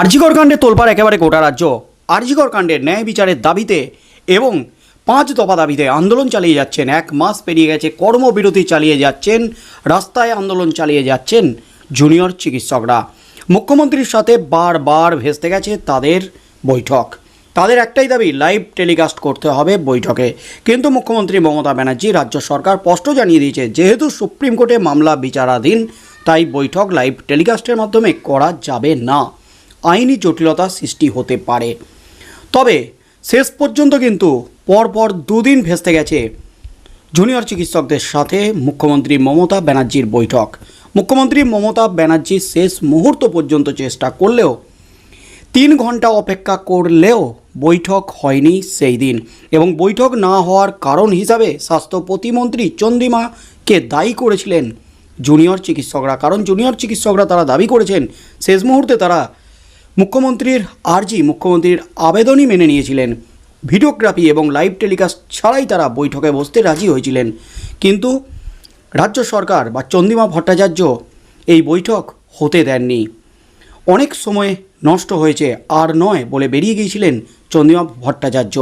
আরজিকর কাণ্ডে তোলপাড় একেবারে গোটা রাজ্য। আরজিকর কাণ্ডের ন্যায় বিচারের দাবিতে এবং পাঁচ দফা দাবিতে আন্দোলন চালিয়ে যাচ্ছেন, এক মাস পেরিয়ে গেছে, কর্মবিরতি চালিয়ে যাচ্ছেন, রাস্তায় আন্দোলন চালিয়ে যাচ্ছেন জুনিয়র চিকিৎসকরা। মুখ্যমন্ত্রীর সাথে বারবার ভেস্তে গেছে তাদের বৈঠক। তাদের একটাই দাবি, লাইভ টেলিকাস্ট করতে হবে বৈঠকে। কিন্তু মুখ্যমন্ত্রী মমতা ব্যানার্জি রাজ্য সরকার স্পষ্ট জানিয়ে দিয়েছে, যেহেতু সুপ্রিম কোর্টে মামলা বিচারাধীন, তাই বৈঠক লাইভ টেলিকাস্টের মাধ্যমে করা যাবে না। আইনি জটিলতা সৃষ্টি হতে পারে। তবে শেষ পর্যন্ত কিন্তু পরপর দুদিন ভেস্তে গেছে জুনিয়র চিকিৎসকদের সাথে মুখ্যমন্ত্রী মমতা ব্যানার্জির বৈঠক। মুখ্যমন্ত্রী মমতা ব্যানার্জি শেষ মুহূর্ত পর্যন্ত চেষ্টা করলেও তিন ঘণ্টা অপেক্ষা করলেও বৈঠক হয়নি সেই দিন এবং বৈঠক না হওয়ার কারণ হিসাবে স্বাস্থ্য প্রতিমন্ত্রী চন্দ্রিমাকে দায়ী করেছিলেন জুনিয়র চিকিৎসকরা। কারণ জুনিয়র চিকিৎসকরা তারা দাবি করেছেন, শেষ মুহূর্তে তারা মুখ্যমন্ত্রীর আর্জি, মুখ্যমন্ত্রীর আবেদনই মেনে নিয়েছিলেন। ভিডিওগ্রাফি এবং লাইভ টেলিকাস্ট ছাড়াই তারা বৈঠকে বসতে রাজি হয়েছিলেন। কিন্তু রাজ্য সরকার বা চন্দ্রিমা ভট্টাচার্য এই বৈঠক হতে দেননি। অনেক সময় নষ্ট হয়েছে আর নয় বলে বেরিয়ে গিয়েছিলেন চন্দ্রিমা ভট্টাচার্য।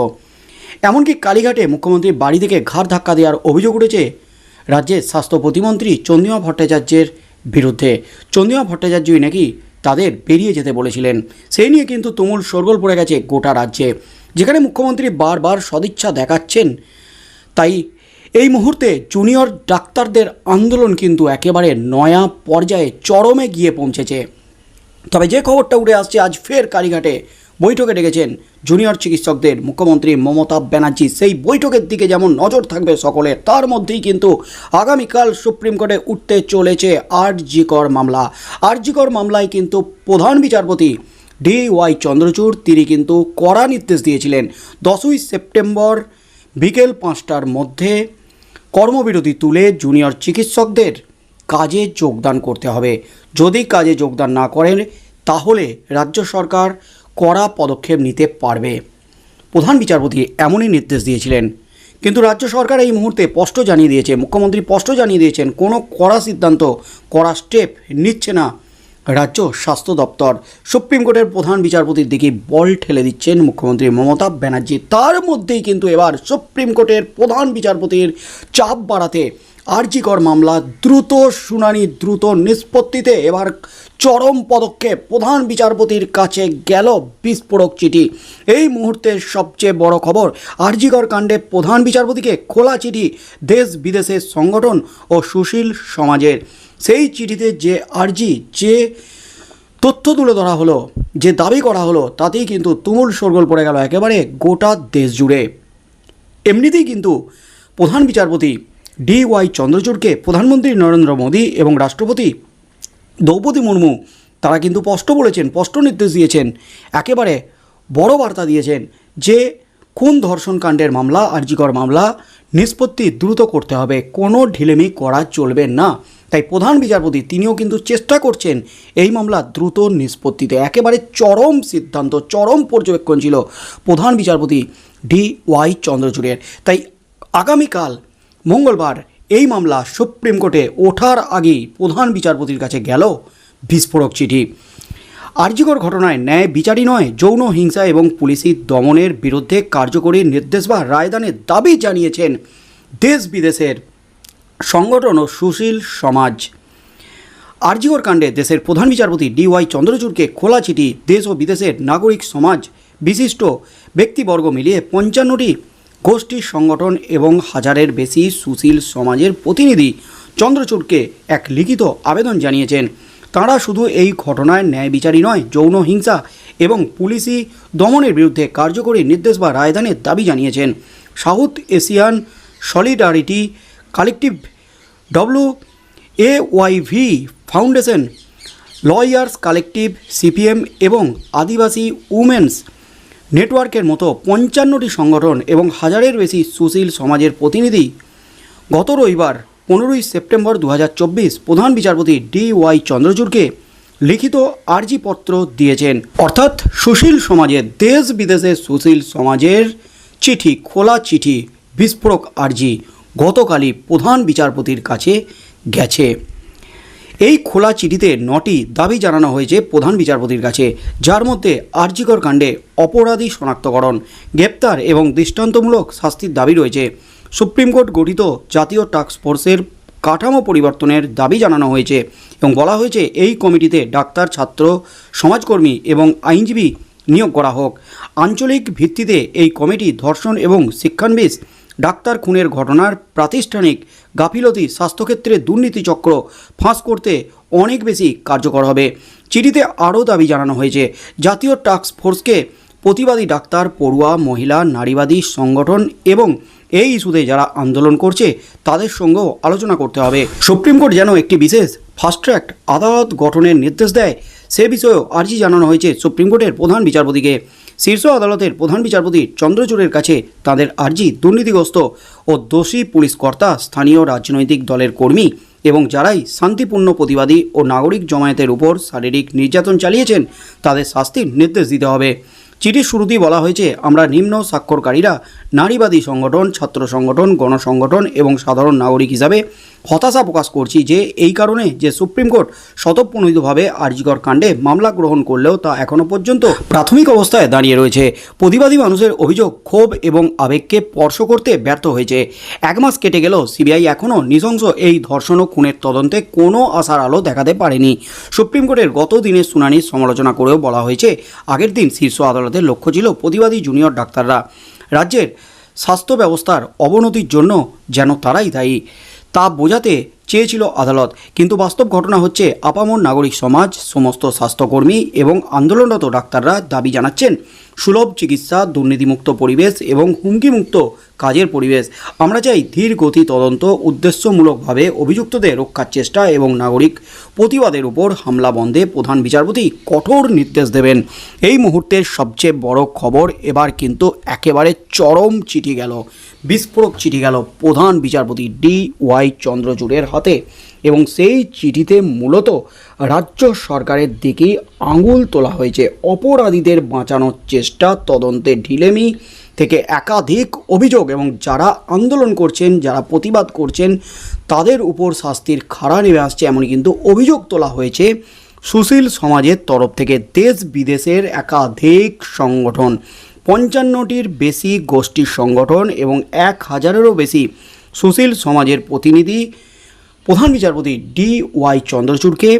এমনকি কালীঘাটে মুখ্যমন্ত্রীর বাড়ি থেকে ঘাড় ধাক্কা দেওয়ার অভিযোগ উঠেছে রাজ্যের স্বাস্থ্য প্রতিমন্ত্রী চন্দ্রিমা ভট্টাচার্যের বিরুদ্ধে। চন্দ্রিমা ভট্টাচার্যই নাকি তাদের বেরিয়ে যেতে বলেছিলেন। সেই নিয়ে কিন্তু তুমুল সরগোল পড়ে গেছে গোটা রাজ্যে, যেখানে মুখ্যমন্ত্রী বারবার সদিচ্ছা দেখাচ্ছেন। তাই এই মুহূর্তে জুনিয়র ডাক্তারদের আন্দোলন কিন্তু একেবারে নয়া পর্যায়ে চরমে গিয়ে পৌঁছেছে। তবে যে খবরটা উঠে আসছে আজ ফের কালীঘাটে বৈঠকে ডেকেছেন জুনিয়র চিকিৎসকদের মুখ্যমন্ত্রী মমতা ব্যানার্জি। সেই বৈঠকের দিকে যেমন নজর থাকবে সকলে, তার মধ্যেই কিন্তু আগামীকাল সুপ্রিম কোর্টে উঠতে চলেছে আরজিকর মামলা। আরজিকর মামলায় কিন্তু প্রধান বিচারপতি ডি ওয়াই চন্দ্রচূড়, তিনি কিন্তু কড়া নির্দেশ দিয়েছিলেন। দশই সেপ্টেম্বর বিকেল পাঁচটার মধ্যে কর্মবিরতি তুলে জুনিয়র চিকিৎসকদের কাজে যোগদান করতে হবে। যদি কাজে যোগদান না করেন, তাহলে রাজ্য সরকার কড়া পদক্ষেপ নিতে পারবে। প্রধান বিচারপতি এমনই নির্দেশ দিয়েছিলেন। কিন্তু রাজ্য সরকার এই মুহূর্তে স্পষ্ট জানিয়ে দিয়েছে, মুখ্যমন্ত্রী স্পষ্ট জানিয়ে দিয়েছেন, কোনো কড়া সিদ্ধান্ত, কড়া স্টেপ নিচ্ছে না রাজ্য স্বাস্থ্য দপ্তর। সুপ্রিম কোর্টের প্রধান বিচারপতির দিকে বল ঠেলে দিচ্ছেন মুখ্যমন্ত্রী মমতা ব্যানার্জি। তার মধ্যেই কিন্তু এবার সুপ্রিম কোর্টের প্রধান বিচারপতির চাপ বাড়াতে আরজিকর মামলা দ্রুত শুনানি, দ্রুত নিষ্পত্তিতে এবার চরম পদক্ষেপ। প্রধান বিচারপতির কাছে গেল বিস্ফোরক চিঠি। এই মুহূর্তের সবচেয়ে বড় খবর, আরজিকর কাণ্ডে প্রধান বিচারপতিকে খোলা চিঠি, দেশ বিদেশের সংগঠন ও সুশীল সমাজের। সেই চিঠিতে যে আর্জি, যে তথ্য তুলে ধরা হলো, যে দাবি করা হলো, তাতেই কিন্তু তুমুল শোরগোল পড়ে গেল একেবারে গোটা দেশ জুড়ে এমনিতেই কিন্তু প্রধান বিচারপতি ডি ওয়াই চন্দ্রচূড়কে প্রধানমন্ত্রী নরেন্দ্র মোদী এবং রাষ্ট্রপতি দ্রৌপদী মুর্মু, তারা কিন্তু স্পষ্ট বলেছেন, স্পষ্ট নির্দেশ দিয়েছেন, একেবারে বড় বার্তা দিয়েছেন যে কোন ধর্ষণ কাণ্ডের মামলা, আর্জিকর মামলা নিষ্পত্তি দ্রুত করতে হবে, কোনো ঢিলেমি করা চলবে না। তাই প্রধান বিচারপতি তিনিও কিন্তু চেষ্টা করছেন এই মামলা দ্রুত নিষ্পত্তিতে। একেবারে চরম সিদ্ধান্ত, চরম পর্যবেক্ষণ ছিল প্রধান বিচারপতি ডি ওয়াই চন্দ্রচূড়ের। তাই আগামীকাল মঙ্গলবার এই মামলা সুপ্রিম কোর্টে ওঠার আগেই প্রধান বিচারপতির কাছে গেল বিস্ফোরক চিঠি। আর্যিকর ঘটনায় ন্যায় বিচারই নয়, যৌন হিংসা এবং পুলিশি দমনের বিরুদ্ধে কার্যকরী নির্দেশ বা রায়দানের দাবি জানিয়েছেন দেশ বিদেশের সংগঠন ও সুশীল সমাজ। আরজিকর কাণ্ডে দেশের প্রধান বিচারপতি ডি ওয়াই চন্দ্রচূড়কে খোলা চিঠি, দেশ ও বিদেশের নাগরিক সমাজ বিশিষ্ট ব্যক্তিবর্গ মিলিয়ে পঞ্চান্নটি গোষ্ঠী সংগঠন এবং হাজারের বেশি সুশীল সমাজের প্রতিনিধি চন্দ্রচূড়কে এক লিখিত আবেদন জানিয়েছেন। তাঁরা শুধু এই ঘটনায় ন্যায় বিচারই নয়, যৌন হিংসা এবং পুলিশি দমনের বিরুদ্ধে কার্যকরী নির্দেশ বা রায়দানের দাবি জানিয়েছেন। South Asian solidarity collective W A Y V foundation, lawyers collective, CPM এবং আদিবাসী উমেন্স নেটওয়ার্কের মতো পঞ্চান্নটি সংগঠন এবং হাজারের বেশি সুশীল সমাজের প্রতিনিধি গত রবিবার পনেরোই সেপ্টেম্বর দু হাজার চব্বিশ প্রধান বিচারপতি ডি ওয়াই চন্দ্রচূড়কে লিখিত আর্জিপত্র দিয়েছেন। অর্থাৎ সুশীল সমাজের দেশ বিদেশের সুশীল সমাজের চিঠি, খোলা চিঠি, বিস্ফোরক আর্জি গতকালই প্রধান বিচারপতির কাছে গেছে। এই খোলা চিঠিতে নটি দাবি জানানো হয়েছে প্রধান বিচারপতির কাছে, যার মধ্যে আরজিকর কাণ্ডে অপরাধী শনাক্তকরণ, গ্রেপ্তার এবং দৃষ্টান্তমূলক শাস্তির দাবি রয়েছে। সুপ্রিম কোর্ট গঠিত জাতীয় ফোর্সের কাঠামো পরিবর্তনের দাবি জানানো হয়েছে এবং বলা হয়েছে এই কমিটিতে ডাক্তার, ছাত্র, সমাজকর্মী এবং আইনজীবী নিয়োগ করা হোক। আঞ্চলিক ভিত্তিতে এই কমিটি ধর্ষণ এবং শিক্ষানবিশ ডাক্তার খুনের ঘটনার প্রাতিষ্ঠানিক গাফিলতি স্বাস্থ্যক্ষেত্রে দুর্নীতি চক্র ফাঁস করতে অনেক বেশি কার্যকর হবে। চিঠিতে আরও দাবি জানানো হয়েছে, জাতীয় টাস্ক ফোর্সকে প্রতিবাদী ডাক্তার, পড়ুয়া, মহিলা, নারীবাদী সংগঠন এবং এই ইস্যুতে যারা আন্দোলন করছে, তাদের সঙ্গেও আলোচনা করতে হবে। সুপ্রিম কোর্ট যেন একটি বিশেষ ফাস্ট ট্র্যাক আদালত গঠনের নির্দেশ দেয়, সে বিষয়েও আর্জি জানানো হয়েছে সুপ্রিম কোর্টের প্রধান বিচারপতিকে। শীর্ষ আদালতের প্রধান বিচারপতি চন্দ্রচূড়ের কাছে তাদের আর্জি দুর্নীতিগ্রস্ত ও দোষী পুলিশ কর্তা স্থানীয় রাজনৈতিক দলের কর্মী এবং যারাই শান্তিপূর্ণ প্রতিবাদী ও নাগরিক জমায়েতের উপর শারীরিক নির্যাতন চালিয়েছেন, তাদের শাস্তির নির্দেশ দিতে হবে। চিঠির শুরুতেই বলা হয়েছে, আমরা নিম্ন স্বাক্ষরকারীরা নারীবাদী সংগঠন, ছাত্র সংগঠন, গণসংগঠন এবং সাধারণ নাগরিক হিসাবে হতাশা প্রকাশ করছি যে এই কারণে যে সুপ্রিম কোর্ট স্বতঃপ্রণোদিতভাবে আরজিকর কাণ্ডে মামলা গ্রহণ করলেও তা এখনও পর্যন্ত প্রাথমিক অবস্থায় দাঁড়িয়ে রয়েছে। প্রতিবাদী মানুষের অভিযোগ, ক্ষোভ এবং আবেগকে স্পর্শ করতে ব্যর্থ হয়েছে। এক মাস কেটে গেলেও সিবিআই এখনও নৃশংস এই ধর্ষণ ও খুনের তদন্তে কোনো আশার আলো দেখাতে পারেনি। সুপ্রিম কোর্টের গত দিনের শুনানির সমালোচনা করেও বলা হয়েছে, আগের দিন শীর্ষ আদালতের লক্ষ্য ছিল প্রতিবাদী জুনিয়র ডাক্তাররা। রাজ্যের স্বাস্থ্য ব্যবস্থার অবনতির জন্য যেন তারাই দায়ী। তা বোঝাতে চেয়েছিল আদালত, কিন্তু বাস্তব ঘটনা হচ্ছে আপামর নাগরিক সমাজ, সমস্ত স্বাস্থ্যকর্মী এবং আন্দোলনরত ডাক্তাররা দাবি জানাচ্ছেন সুলভ চিকিৎসা, দুর্নীতিমুক্ত পরিবেশ এবং হুমকিমুক্ত কাজের পরিবেশ। আমরা চাই ধীর গতি তদন্ত, উদ্দেশ্যমূলকভাবে অভিযুক্তদের রক্ষার চেষ্টা এবং নাগরিক প্রতিবাদের উপর হামলা বন্ধে প্রধান বিচারপতি কঠোর নির্দেশ দেবেন। এই মুহূর্তের সবচেয়ে বড় খবর, এবার কিন্তু একেবারে চরম চিঠি গেল। বিস্ফোরক চিঠি গেল প্রধান বিচারপতি ডি ওয়াই চন্দ্রচূড়ের হাতে। এবং সেই চিঠিতে মূলত রাজ্য সরকারের দিকেই আঙুল তোলা হয়েছে। অপরাধীদের বাঁচানোর চেষ্টা, তদন্তে ঢিলেমি থেকে একাধিক অভিযোগ এবং যারা আন্দোলন করছেন, যারা প্রতিবাদ করছেন, তাদের উপর শাস্তির খাড়া নেমে আসছে এমনই কিন্তু অভিযোগ তোলা হয়েছে সুশীল সমাজের তরফ থেকে। দেশ বিদেশের একাধিক সংগঠন, পঞ্চান্নটির বেশি গোষ্ঠীর সংগঠন এবং এক হাজারেরও বেশি সুশীল সমাজের প্রতিনিধি প্রধান বিচারপতি ডি ওয়াই চন্দ্রচূড়কে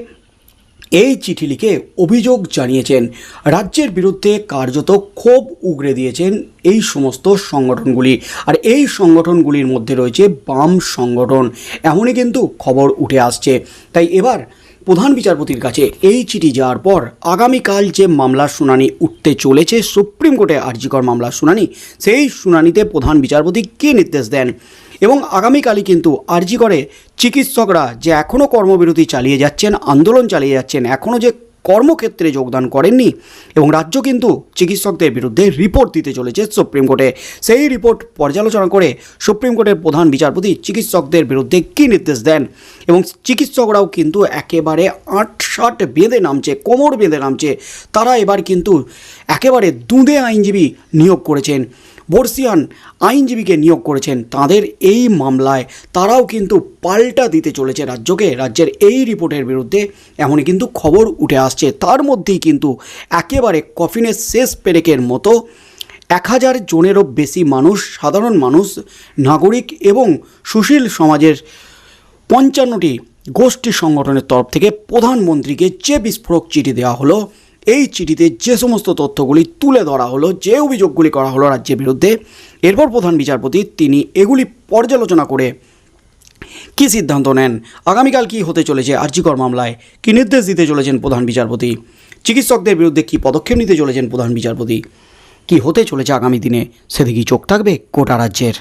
এই চিঠি লিখে অভিযোগ জানিয়েছেন। রাজ্যের বিরুদ্ধে কার্যত ক্ষোভ উগরে দিয়েছেন এই সমস্ত সংগঠনগুলি। আর এই সংগঠনগুলির মধ্যে রয়েছে বাম সংগঠন। এমনই কিন্তু খবর উঠে আসছে। তাই এবার প্রধান বিচারপতির কাছে এই চিঠি যাওয়ার পর আগামীকাল যে মামলার শুনানি উঠতে চলেছে, সুপ্রিম কোর্টে আর্জিকর মামলার শুনানি, সেই শুনানিতে প্রধান বিচারপতি কী নির্দেশ দেন? এবং আগামীকালই কিন্তু আরজি করে চিকিৎসকরা যে এখনও কর্মবিরতি চালিয়ে যাচ্ছেন, আন্দোলন চালিয়ে যাচ্ছেন এখনও যে কর্মক্ষেত্রে যোগদান করেননি এবং রাজ্য কিন্তু চিকিৎসকদের বিরুদ্ধে রিপোর্ট দিতে চলেছে সুপ্রিম কোর্টে। সেই রিপোর্ট পর্যালোচনা করে সুপ্রিম কোর্টের প্রধান বিচারপতি চিকিৎসকদের বিরুদ্ধে কী নির্দেশ দেন? এবং চিকিৎসকরাও কিন্তু একেবারে আটষাট বেঁধে নামছে, কোমর বেঁধে নামছে, তারা এবার কিন্তু একেবারে দুঁদে আইনজীবী নিয়োগ করেছেন। বর্ষিয়ান আইনজীবীকে নিয়োগ করেছেন। তাদের এই মামলায় তারাও কিন্তু পাল্টা দিতে চলেছে রাজ্যকে। রাজ্যের এই রিপোর্টের বিরুদ্ধে এমনই কিন্তু খবর উঠে আসছে। তার মধ্যেই কিন্তু একেবারে কফিনের শেষ পেরেকের মতো এক হাজার জনেরও বেশি মানুষ, সাধারণ মানুষ, নাগরিক এবং সুশীল সমাজের পঞ্চান্নটি গোষ্ঠী সংগঠনের তরফ থেকে প্রধানমন্ত্রীকে যে বিস্ফোরক চিঠি দেওয়া হলো এই চিঠিতে যে সমস্ত তথ্যগুলি তুলে ধরা হলো, যে অভিযোগগুলি করা হলো রাজ্যের বিরুদ্ধে, এরপর প্রধান বিচারপতি তিনি এগুলি পর্যালোচনা করে কী সিদ্ধান্ত নেন? আগামীকাল কী হতে চলেছে আর্জিকর মামলায়? কী নির্দেশ দিতে চলেছেন প্রধান বিচারপতি? চিকিৎসকদের বিরুদ্ধে কী পদক্ষেপ নিতে চলেছেন প্রধান বিচারপতি? কী হতে চলেছে আগামী দিনে? সেদিকেই চোখ থাকবে গোটা রাজ্যের।